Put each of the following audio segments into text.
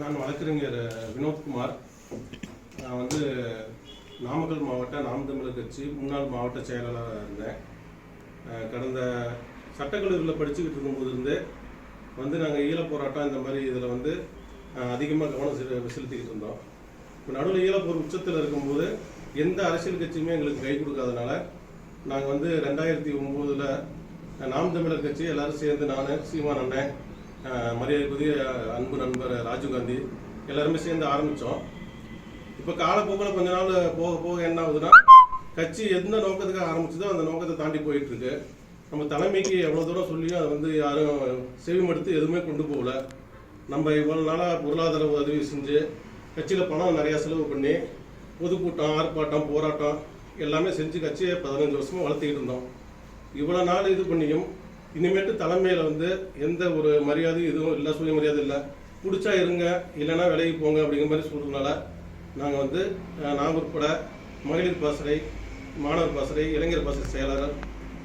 நான் வழக்கறிஞர் வினோத்குமார். நான் வந்து நாமக்கல் மாவட்ட நாம் தமிழர் கட்சி முன்னாள் மாவட்ட செயலாளராக இருந்தேன். கடந்த சட்டக்கல்லூரியில் படிச்சுக்கிட்டு இருக்கும்போது இருந்தே வந்து நாங்கள் ஈழப் போராட்டம் இந்த மாதிரி இதில் வந்து அதிகமாக கவனம் செலுத்திக்கிட்டு இருந்தோம். இப்போ நடுவில் ஈழப்போர் உச்சத்தில் இருக்கும்போது எந்த அரசியல் கட்சியுமே எங்களுக்கு கை கொடுக்காதனால நாங்கள் வந்து ரெண்டாயிரத்தி ஒம்போதில் நாம் தமிழர் கட்சி எல்லாரும் சேர்ந்து நான் சீமான் அண்ணன் மரியாதைக்குரிய அன்பு நண்பர் ராஜீவ்காந்தி எல்லாருமே சேர்ந்து ஆரம்பித்தோம் இப்போ காலப்போக்கில் கொஞ்ச நாள் போக போக என்ன ஆகுதுன்னா கட்சி எந்த நோக்கத்துக்காக ஆரம்பிச்சதோ அந்த நோக்கத்தை தாண்டி போயிட்டு இருக்கு நம்ம தலைமைக்கு எவ்வளோ தூரம் சொல்லியும் அதை வந்து யாரும் செவிமடுத்து எதுவுமே கொண்டு போகல. நம்ம இவ்வளோ நாளாக பொருளாதார உதவி செஞ்சு கட்சியில் பணம் நிறையா செலவு பண்ணி பொதுக்கூட்டம் ஆர்ப்பாட்டம் போராட்டம் எல்லாமே செஞ்சு கட்சியை பதினஞ்சு வருஷமாக வளர்த்துக்கிட்டு இருந்தோம். இவ்வளோ நாள் இது பண்ணியும் இனிமேட்டு தலைமையில் வந்து எந்த ஒரு மரியாதையும் இதுவும் இல்லை சுயமரியாதை இல்லை. பிடிச்சா இருங்க இல்லைன்னா விலகி போங்க அப்படிங்கிற மாதிரி சொல்கிறதுனால நாங்கள் வந்து நான் உட்பட மகளிர் பாசறை மாணவர் பாசறை இளைஞர் பாசறை செயலாளர்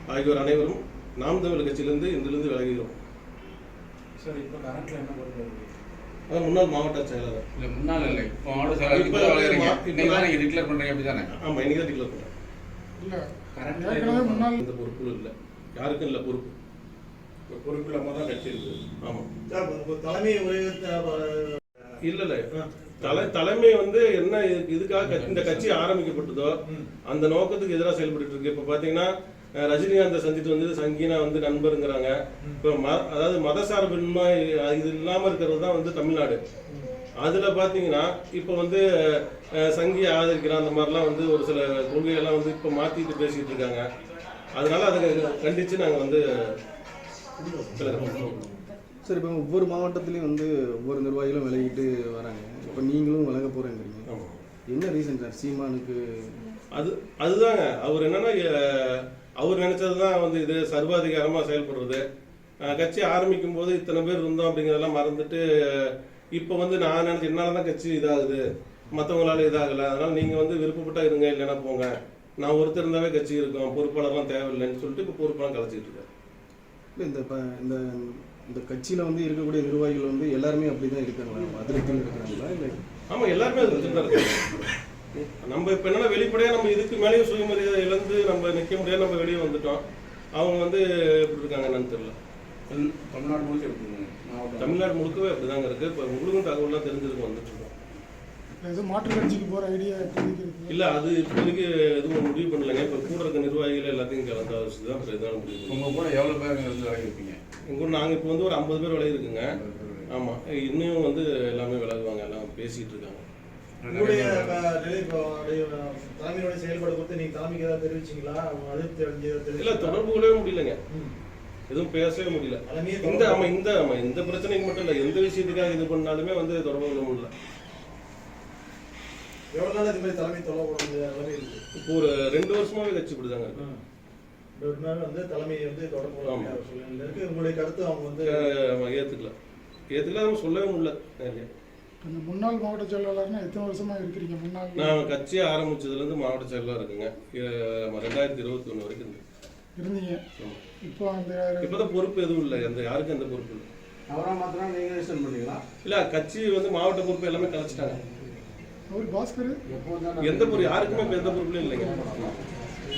ஆகியோர் அனைவரும் நாம் தமிழர் கட்சியிலிருந்து இன்றிலிருந்து விலகுகிறோம். சார் இப்போ கரண்ட்ல என்ன பொறுப்பு அதான் முன்னாள் மாவட்ட செயலாளர். இல்ல முன்னாள் இல்லை. இப்போ மாவட்ட செயலாளர் இப்ப இப்போ வளர்றீங்க மா- இப்ப இன்னைக்கு தான் நீங்கள் டிக்ளேர் பண்ணுறீங்க அப்படி தானே ஆமாம் இன்னைக்கு தான் டிக்ளேர் பண்ணுறேன் இல்ல கரண்ட்ல ஏற்கனவே முன்னாள் எந்த பொறுப்பும் இல்லை. யாருக்கும் இல்லை பொறுப்பு. பொறுப்பு இல்லாம தான் கட்சி இருக்கு ஆமாம் சார், தலைமை உரையத்தை இல்ல இல்ல. தலை தலைமை வந்து என்ன இதுக்கு- இதுக்காக இந்த கட்சி ஆரம்பிக்கப்பட்டதோ அந்த நோக்கத்துக்கு எதிராக செயல்பட்டு இருக்கு. இப்ப பாத்தீங்கன்னா அஹ், ரஜினிகாந்தை சந்தித்து வந்து சங்கீனா வந்து நண்பருங்கிறாங்க. இப்ப ம- அதாவது மதசார்பின்மை அஹ், இது இல்லாம இருக்கிறது தான் வந்து தமிழ்நாடு. அதுல பாத்தீங்கன்னா இப்ப வந்து அஹ், சங்கியை ஆதரிக்கிற அந்த மாதிரிலாம் வந்து ஒரு சில கொள்கையெல்லாம் வந்து இப்ப மாத்திட்டு பேசிட்டு இருக்காங்க. அதனால அதை கண்டிச்சு நாங்க வந்து. சார் இப்போ ஒவ்வொரு மாவட்டத்துலேயும் வந்து ஒவ்வொரு நிர்வாகிகளும் விலகிட்டு வராங்க. இப்போ நீங்களும் விலக போகிறேங்கிறீங்க என்ன ரீசன் சார் சீமானுக்கு அது அதுதாங்க. அவர் என்னன்னா அவர் நினைச்சது தான் வந்து இது சர்வாதிகாரமாக செயல்படுறது. கட்சி ஆரம்பிக்கும் போது இத்தனை பேர் இருந்தோம் அப்படிங்கிறதெல்லாம் மறந்துட்டு இப்போ வந்து நான் நினச்சி என்னால் தான் கட்சி இதாகுது. மற்றவங்களால இதாகலை. அதனால் நீங்கள் வந்து விருப்பப்பட்டா இருங்க இல்லைன்னா போங்க. நான் ஒருத்தர் இருந்தாவே கட்சி இருக்கும். பொறுப்பாளர்லாம் தேவையில்லைன்னு சொல்லிட்டு இப்போ பொறுப்பெல்லாம் கலைச்சிட்டு இருக்கேன் இந்த இப்போ இந்த இந்த கட்சியில் வந்து இருக்கக்கூடிய நிர்வாகிகள் வந்து எல்லாருமே அப்படி தான் இருக்காங்களா அதிருப்தியில் இருக்கிறாங்களா இல்லை? ஆமா எல்லாருமே அது தான் இருக்காங்க. நம்ம இப்போ என்னன்னா வெளிப்படையாக நம்ம இதுக்கு மேலேயும் சுயமரியாதை இழந்து நம்ம நிற்க முடியாது நம்ம வெளியே வந்துட்டோம். அவங்க வந்து எப்படி இருக்காங்க என்னன்னு தெரியல. தமிழ்- தமிழ்நாடு முழுக்க தமிழ்நாடு முழுக்கவே அப்படிதாங்க இருக்கு. இப்போ உங்களுக்கும் தகவல்லாம் தெரிஞ்சிருக்கும் வந்துட்டு மாற்று கட்சிக்கு போற ஐடியா இல்ல அது இப்போதைக்கு எதுவும் முடிவு பண்ணலைங்க. இப்போ கூட இருக்க நிர்வாகிகள் எல்லாத்தையும் கலந்து தான் அப்புறம் எதாவது முடிவு பண்ணுவோம் உங்க கூட எவ்வளோ பேர் இருந்து விலகி இருப்பீங்க எங்க கூட நாங்கள் இப்போ வந்து ஒரு ஐம்பது பேர் விலை இருக்குங்க ஆமா. இன்னும் வந்து எல்லாமே விலகுவாங்க எல்லாம் பேசிட்டு இருக்காங்க. உங்களுடைய செயல்பாடு குறித்து நீங்க தலைமைக்கு ஏதாவது தெரிவிச்சீங்களா? அதிருப்தி அடைஞ்சதை இல்ல தெரிவிச்சீங்களா? தொடர்பு கொள்ளவே முடியலங்க. எதுவும் பேசவே முடியல. இந்த ஆமா இந்த ஆமா இந்த பிரச்சனைக்கு மட்டும் இல்ல எந்த விஷயத்துக்காக இது பண்ணாலுமே வந்து தொடர்பு கொள்ள முடியல. எவ்வளவு நாள் இது மாதிரி தலைமை தொலை போட முடியாத அளவு இருக்கு இப்போ ஒரு ரெண்டு வருஷமாவே கட்சி இப்படிதாங்க ஒரு நாள் வந்து தலைமையை வந்து தொடர்பு சூழ்நிலையில இருக்கு உங்களுடைய கருத்து அவங்க வந்து ஏத்துக்கல. ஏத்துக்கல நம்ம சொல்லவே முடியல. இந்த முன்னாள் மாவட்ட செயலாளர்னா எத்தனை வருஷமா இருக்கிறீங்க முன்னாள்? நான் கட்சி ஆரம்பிச்சதுலேருந்து மாவட்ட செயலாளர் இருக்குங்க. ரெண்டாயிரத்தி இருபத்தி ஒன்று வரைக்கும். இருந்தீங்க. இப்போ அந்த இப்பதான் பொறுப்பு எதுவும் இல்லை. எந்த யாருக்கும் எந்த பொறுப்பு இல்லை. அவரா மாத்திரம் நீங்க ரிஜிஸ்டர் பண்ணீங்களா இல்ல கட்சி வந்து மாவட்ட பொறுப்பு எல்லாமே கலைச்சிட்டாங்க. அவர் பாஸ்கர் எந்த பொருள் யாருக்குமே எந்த பொருளும் இல்லைங்க.